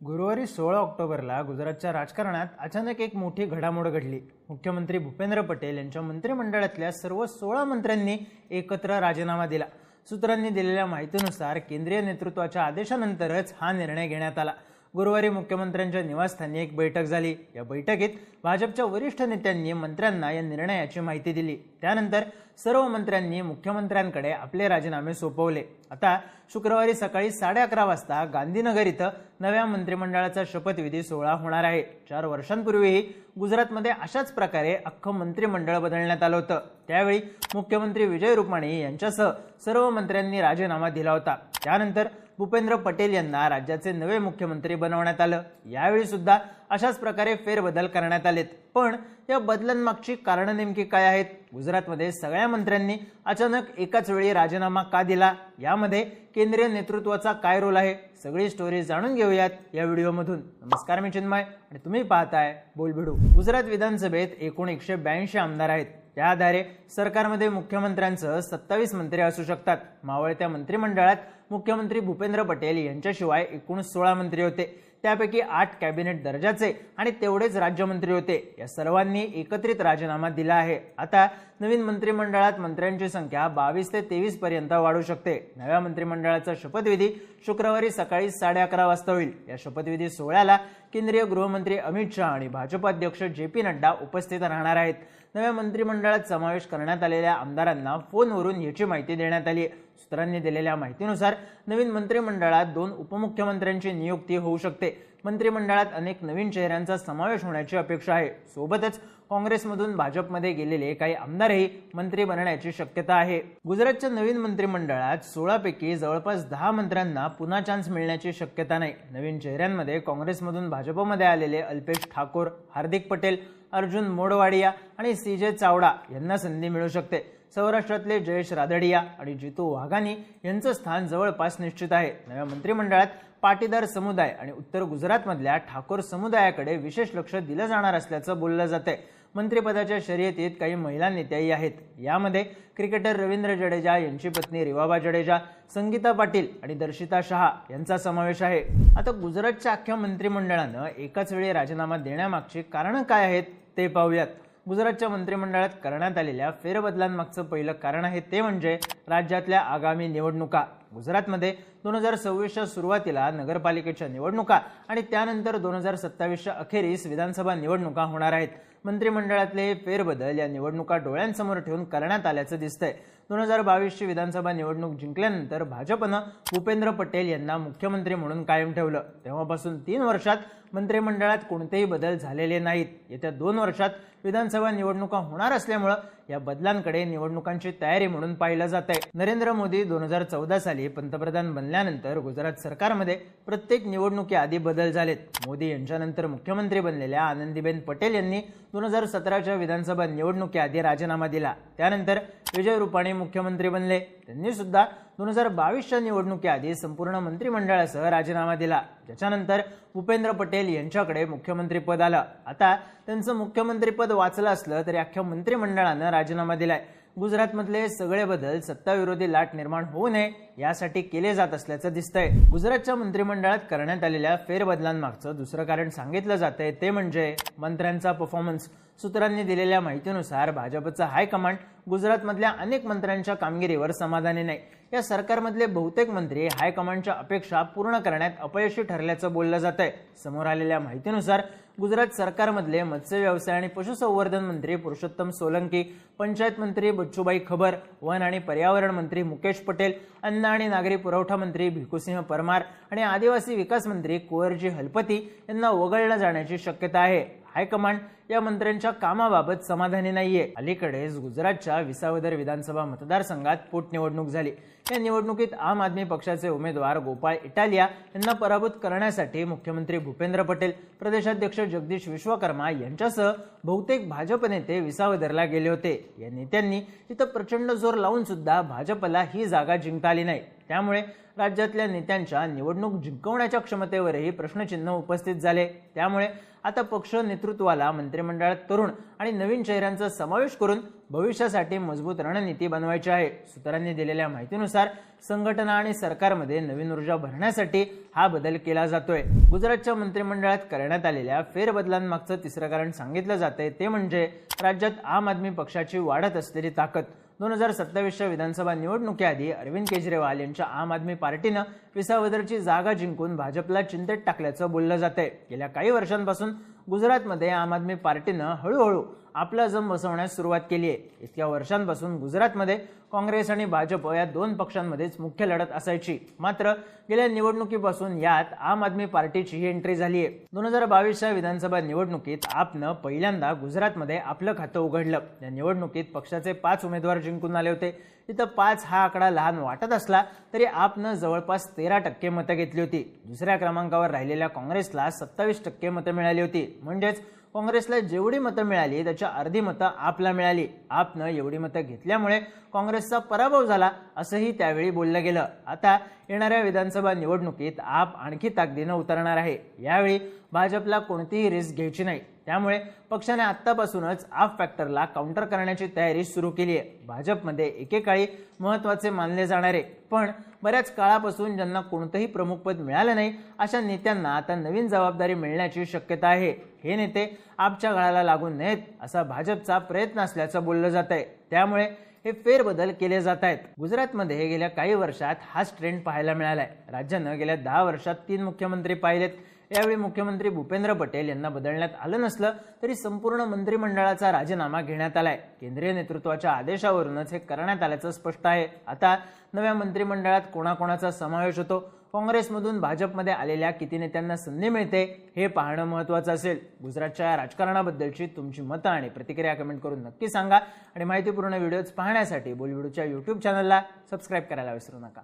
गुरुवारी सोळा ऑक्टोबरला गुजरातच्या राजकारणात अचानक एक मोठी घडामोड घडली. मुख्यमंत्री भूपेंद्र पटेल यांच्या मंत्रिमंडळातल्या सर्व सोळा मंत्र्यांनी एकत्र राजीनामा दिला. सूत्रांनी दिलेल्या माहितीनुसार केंद्रीय नेतृत्वाच्या आदेशानंतरच हा निर्णय घेण्यात आला. गुरुवारी मुख्यमंत्र्यांच्या निवासस्थानी एक बैठक झाली. या बैठकीत भाजपच्या वरिष्ठ नेत्यांनी मंत्र्यांना या निर्णयाची माहिती दिली. त्यानंतर सर्व मंत्र्यांनी मुख्यमंत्र्यांकडे आपले राजीनामे सोपवले. आता शुक्रवारी सकाळी साडे अकरा वाजता गांधीनगर इथं नव्या मंत्रिमंडळाचा शपथविधी सोहळा होणार आहे. चार वर्षांपूर्वीही गुजरातमध्ये अशाच प्रकारे अख्खं मंत्रिमंडळ बदलण्यात आलं होतं. त्यावेळी मुख्यमंत्री विजय रुपाणी यांच्यासह सर्व मंत्र्यांनी राजीनामा दिला होता. त्यानंतर भूपेंद्र पटेल यांना राज्याचे नवे मुख्यमंत्री बनवण्यात आलं. यावेळी सुद्धा अशाच प्रकारे फेरबदल करण्यात आलेत. पण या बदलांमागची कारणं नेमकी काय आहेत? गुजरातमध्ये सगळ्या मंत्र्यांनी अचानक एकाच वेळी राजीनामा का दिला? यामध्ये केंद्रीय नेतृत्वाचा काय रोल आहे? सगळी स्टोरी जाणून घेऊयात या व्हिडिओमधून. नमस्कार मी चिन्मय. आणि तुम्ही पाहताय बोलभिडू. गुजरात विधानसभेत एकूण एकशे ब्याऐंशी आमदार आहेत. त्या आधारे सरकारमध्ये मुख्यमंत्र्यांसह सत्तावीस मंत्री असू शकतात. मावळत्या मंत्रिमंडळात मुख्यमंत्री भूपेंद्र पटेल यांच्याशिवाय एकूण सोळा मंत्री होते. त्यापैकी आठ कॅबिनेट दर्जाचे आणि तेवढेच राज्यमंत्री होते. या सर्वांनी एकत्रित राजीनामा दिला आहे. आता नवीन मंत्रिमंडळात मंत्र्यांची संख्या बावीस ते तेवीस पर्यंत वाढू शकते. नव्या मंत्रिमंडळाचा शपथविधी शुक्रवारी सकाळी साडे अकरा वाजता होईल. या शपथविधी सोहळ्याला केंद्रीय गृहमंत्री अमित शहा आणि भाजप अध्यक्ष जे पी नड्डा उपस्थित राहणार आहेत. नव्या मंत्रिमंडळात समावेश करण्यात आलेल्या आमदारांना फोनवरून याची माहिती देण्यात आली आहे. सूत्रांनी दिलेल्या माहितीनुसार नवीन मंत्रिमंडळात दोन उपमुख्यमंत्र्यांची नियुक्ती होऊ शकते. मंत्रिमंडळात अनेक नवीन चेहऱ्यांचा समावेश होण्याची अपेक्षा आहे. सोबतच काँग्रेसमधून भाजपमध्ये गेलेले काही आमदारही मंत्री बनण्याची शक्यता आहे. गुजरातच्या नवीन मंत्रिमंडळात सोळापैकी जवळपास दहा मंत्र्यांना पुन्हा चान्स मिळण्याची शक्यता नाही. नवीन चेहऱ्यांमध्ये काँग्रेसमधून भाजपमध्ये आलेले अल्पेश ठाकूर हार्दिक पटेल अर्जुन मोडवाडिया आणि सी जे चावडा यांना संधी मिळू शकते. सौराष्ट्रातले जयेश रादडिया आणि जितू वाघानी यांचं स्थान जवळपास निश्चित आहे. नव्या मंत्रिमंडळात पाटीदार समुदाय आणि उत्तर गुजरातमधल्या ठाकूर समुदायाकडे विशेष लक्ष दिलं जाणार असल्याचं बोललं जातंय. मंत्रिपदाच्या शर्यतीत काही महिला नेत्याही आहेत. यामध्ये क्रिकेटर रवींद्र जडेजा यांची पत्नी रिवाबा जडेजा संगीता पाटील आणि दर्शिता शहा यांचा समावेश आहे. आता गुजरातच्या अख्ख्या मंत्रिमंडळानं एकाच वेळी राजीनामा देण्यामागची कारणं काय आहेत ते पाहूयात. गुजरातच्या मंत्रिमंडळात करण्यात आलेल्या फेरबदलांमागचं पहिलं कारण आहे ते म्हणजे राज्यातल्या आगामी निवडणुका. गुजरातमध्ये दोन हजार सव्वीसच्या सुरुवातीला नगरपालिकेच्या निवडणुका आणि त्यानंतर दोन हजार सत्तावीसच्या अखेरीस विधानसभा निवडणुका होणार आहेत. मंत्रिमंडळातले फेरबदल या निवडणुका डोळ्यांसमोर ठेवून करण्यात आल्याचं दिसतंय. दोन हजार बावीसची विधानसभा निवडणूक जिंकल्यानंतर भाजपनं भूपेंद्र पटेल यांना मुख्यमंत्री म्हणून कायम ठेवलं. तेव्हापासून तीन वर्षात मंत्रिमंडळात कोणतेही बदल झालेले नाहीत. येत्या दोन वर्षात विधानसभा निवडणुका होणार असल्यामुळं या बदलांकडे निवडणुकांची तयारी म्हणून पाहिलं जात आहे नरेंद्र मोदी दोन हजार चौदा साली पंतप्रधान बनल्यानंतर गुजरात सरकारमध्ये प्रत्येक निवडणुकीआधी बदल झालेत. मोदी यांच्यानंतर मुख्यमंत्री बनलेल्या आनंदीबेन पटेल यांनी दोन हजार सतराच्या विधानसभा निवडणुकीआधी राजीनामा दिला. त्यानंतर विजय रुपाणी मुख्यमंत्री बनले. त्यांनी सुद्धा दोन हजार बावीसच्या निवडणुकीआधी संपूर्ण मंत्रिमंडळासह राजीनामा दिला. ज्याच्यानंतर भूपेंद्र पटेल यांच्याकडे मुख्यमंत्रीपद आलं. आता त्यांचं मुख्यमंत्रीपद वाचलं असलं तरी अख्ख्या मंत्रिमंडळानं राजीनामा दिलाय. गुजरातमधले सगळे बदल सत्ताविरोधी लाट निर्माण होऊ नये यासाठी केले जात असल्याचं दिसतंय. गुजरातच्या मंत्रिमंडळात करण्यात आलेल्या फेरबदलांमागचं दुसरं कारण सांगितलं जातंय ते म्हणजे मंत्र्यांचा परफॉर्मन्स सूत्रांनी दिलेल्या माहितीनुसार भाजपचं हायकमांड गुजरातमधल्या अनेक मंत्र्यांच्या कामगिरीवर समाधानी नाही. या सरकारमधले बहुतेक मंत्री हायकमांडच्या अपेक्षा पूर्ण करण्यात अपयशी ठरल्याचं बोललं जात आहे समोर आलेल्या माहितीनुसार गुजरात सरकारमधले मत्स्य व्यवसाय आणि पशुसंवर्धन मंत्री पुरुषोत्तम सोलंकी पंचायत मंत्री बच्चूबाई खबर वन आणि पर्यावरण मंत्री मुकेश पटेल अन्न आणि नागरी पुरवठा मंत्री भिकुसिंह परमार आणि आदिवासी विकास मंत्री कुंवरजी हलपती यांना वगळलं जाण्याची शक्यता आहे. हायकमांड या मंत्र्यांच्या कामाबाबत समाधानी नाहीये. अलीकडेच गुजरातच्या विसावदर विधानसभा मतदारसंघात पोटनिवडणूक झाली. या निवडणुकीत आम आदमी पक्षाचे उमेदवार गोपाळ इटालिया यांना पराभूत करण्यासाठी मुख्यमंत्री भूपेंद्र पटेल प्रदेशाध्यक्ष जगदीश विश्वकर्मा यांच्यासह बहुतेक भाजप नेते विसावदरला गेले होते. या नेत्यांनी तिथं प्रचंड जोर लावून सुद्धा भाजपला ही जागा जिंकता आली नाही. त्यामुळे राज्यातल्या नेत्यांच्या निवडणूक जिंकवण्याच्या क्षमतेवरही प्रश्नचिन्ह उपस्थित झाले. त्यामुळे आता पक्ष नेतृत्वाला मंत्रिमंडळात तरुण आणि नवीन चेहऱ्यांचा समावेश करून भविष्यासाठी मजबूत रणनीती बनवायची आहे. सूत्रांनी दिलेल्या माहितीनुसार संघटना आणि सरकारमध्ये नवीन ऊर्जा भरण्यासाठी हा बदल केला जातोय. गुजरातच्या मंत्रिमंडळात करण्यात आलेल्या फेरबदलांमागचं तिसरं कारण सांगितलं जातंय ते म्हणजे राज्यात आम आदमी पक्षाची वाढत असलेली ताकद. दोन हजार सत्तावीसच्या विधानसभा निवडणुकीआधी अरविंद केजरीवाल यांच्या आम आदमी पार्टीनं विसावदरची जागा जिंकून भाजपला चिंतेत टाकल्याचं बोललं जातंय. गेल्या काही वर्षांपासून गुजरातमध्ये आम आदमी पार्टीनं हळूहळू आपला जम बसवण्यास सुरुवात केली आहे. इतक्या वर्षांपासून गुजरातमध्ये काँग्रेस आणि भाजप या दोन पक्षांमध्येच मुख्य लढत असायची. मात्र गेल्या निवडणुकीपासून यात आम आदमी पार्टीची ही एंट्री झाली आहे. दोन हजार बावीसच्या विधानसभा निवडणुकीत आपनं पहिल्यांदा गुजरातमध्ये आपलं खातं उघडलं. या निवडणुकीत पक्षाचे पाच उमेदवार जिंकून आले होते. इथं पाच हा आकडा लहान वाटत असला तरी आपनं जवळपास तेरा टक्के मतं घेतली होती. दुसऱ्या क्रमांकावर राहिलेल्या काँग्रेसला सत्तावीस टक्के मतं मिळाली होती. म्हणजेच काँग्रेसला जेवढी मतं मिळाली त्याच्या अर्धी मतं आपला मिळाली. आपनं एवढी मतं घेतल्यामुळे काँग्रेसचा पराभव झाला असंही त्यावेळी बोललं गेलं. आता येणाऱ्या विधानसभा निवडणुकीत आप आणखी ताकदीनं उतरणार आहे. यावेळी भाजपला कोणतीही रिस्क घ्यायची नाही. त्यामुळे पक्षाने आत्तापासूनच आप फॅक्टरला काउंटर करण्याची तयारी सुरू केली आहे भाजपमध्ये एकेकाळी महत्त्वाचे मानले जाणारे. पण बऱ्याच काळापासून ज्यांना कोणतंही प्रमुख पद मिळालं नाही अशा नेत्यांना आता नवीन जबाबदारी मिळण्याची शक्यता आहे. हे नेते आपच्या गळाला लागून नयेत असा भाजपचा प्रयत्न असल्याचं बोललं जात आहे त्यामुळे हे फेरबदल केले जात आहेत गुजरातमध्ये गेल्या काही वर्षात हाच ट्रेंड पाहायला मिळालाय. राज्यानं गेल्या दहा वर्षात तीन मुख्यमंत्री पाहिलेत. यावेळी मुख्यमंत्री भूपेंद्र पटेल यांना बदलण्यात आलं नसलं तरी संपूर्ण मंत्रिमंडळाचा राजीनामा घेण्यात आलाय. केंद्रीय नेतृत्वाच्या आदेशावरूनच हे करण्यात आल्याचं स्पष्ट आहे. आता नव्या मंत्रिमंडळात कोणाकोणाचा समावेश होतो? काँग्रेसमधून भाजपमध्ये आलेल्या किती नेत्यांना संधी मिळते? हे पाहणं महत्त्वाचं असेल. गुजरातच्या या राजकारणाबद्दलची तुमची मतं आणि प्रतिक्रिया कमेंट करून नक्की सांगा. आणि माहितीपूर्ण व्हिडिओज पाहण्यासाठी बॉलिवूडच्या यूट्यूब चॅनलला सबस्क्राईब करायला विसरू नका.